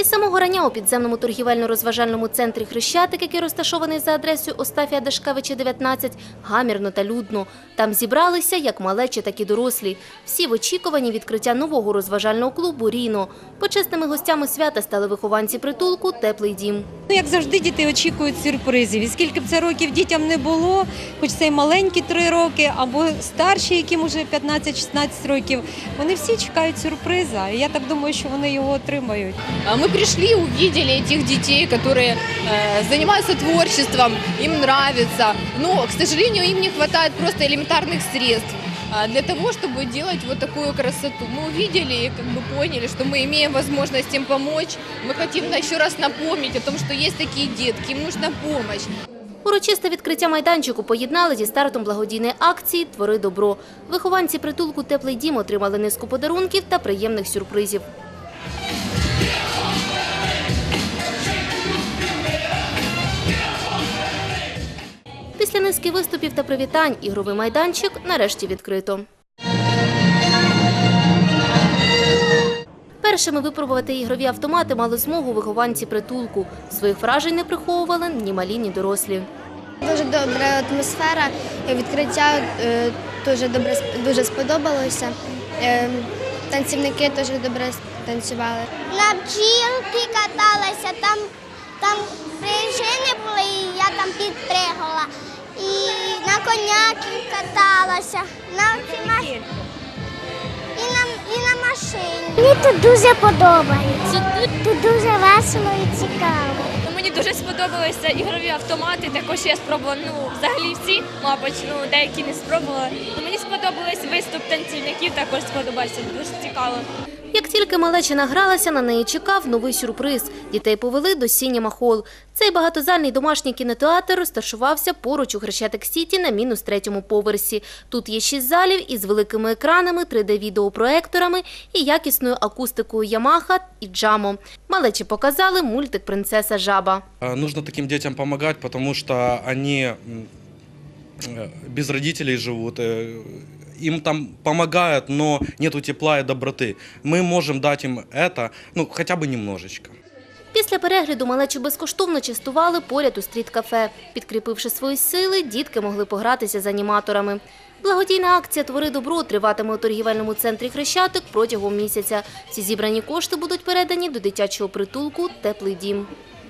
Із самого рання у підземному торгівельно-розважальному центрі Хрещатик, який розташований за адресою Остафія Дашкевича, 19, гамірно та людно. Там зібралися як малечі, так і дорослі. Всі в очікуванні відкриття нового розважального клубу «Ріно». Почесними гостями свята стали вихованці притулку «Теплий дім». Ну, як завжди, діти очікують сюрпризів. І скільки б це років дітям не було, хоч це й маленькі три роки, або старші, яким уже 15-16 років, вони всі чекають сюрприза. І я так думаю, що вони його отримають. А Мы пришли, увидели этих детей, которые э, занимаются творчеством, им нравится. Но, к сожалению, им не хватает просто элементарных средств а, для того, чтобы делать вот такую красоту. Мы увидели и как бы поняли, что мы имеем возможность им помочь. Мы хотим еще раз напомнить о том, что есть такие детки, им нужна помощь. Урочисте відкриття майданчику поєднали зі стартом благодійної акції «Твори добро». Вихованці притулку «Теплий дім» отримали низку подарунків та приємних сюрпризів. Після низки виступів та привітань ігровий майданчик нарешті відкрито. Першими випробувати ігрові автомати мали змогу вихованці притулку. Своїх вражень не приховували ні малі, ні дорослі. Дуже добра атмосфера, відкриття е, дуже добре дуже сподобалося. Е, Танцівники теж добре танцювали. На бджілки каталася, там, там пружини були, коняки каталася, на і на, і на машині. Мені тут дуже подобається. Тут, тут дуже весело і цікаво. Ну, Мені дуже сподобалися ігрові автомати. Також я спробувала ну взагалі всі, мабуть, ну деякі не спробувала. Сподобалось виступ танцівників, також сподобався. Дуже цікаво. Як тільки малеча награлася, на неї чекав новий сюрприз. Дітей повели до Сінема Хол. Цей багатозальний домашній кінотеатр розташувався поруч у Хрещатик Сіті на мінус третьому поверсі. Тут є шість залів із великими екранами, 3D-відеопроекторами і якісною акустикою Ямаха і Джамо. Малечі показали мультик «Принцеса Жаба». Нужно таким детям помогать, потому что они м, э, без родителей живут. э, Им там помогают, но нету тепла и доброты. Мы можем дать им это, ну, хотя бы немножечко. Після перегляду малечу безкоштовно частували поряд у стріт-кафе. Підкріпивши свої сили, дітки могли погратися з аніматорами. Благодійна акція «Твори добро» триватиме у торгівельному центрі Хрещатик протягом місяця. Всі зібрані кошти будуть передані до дитячого притулку «Теплий дім».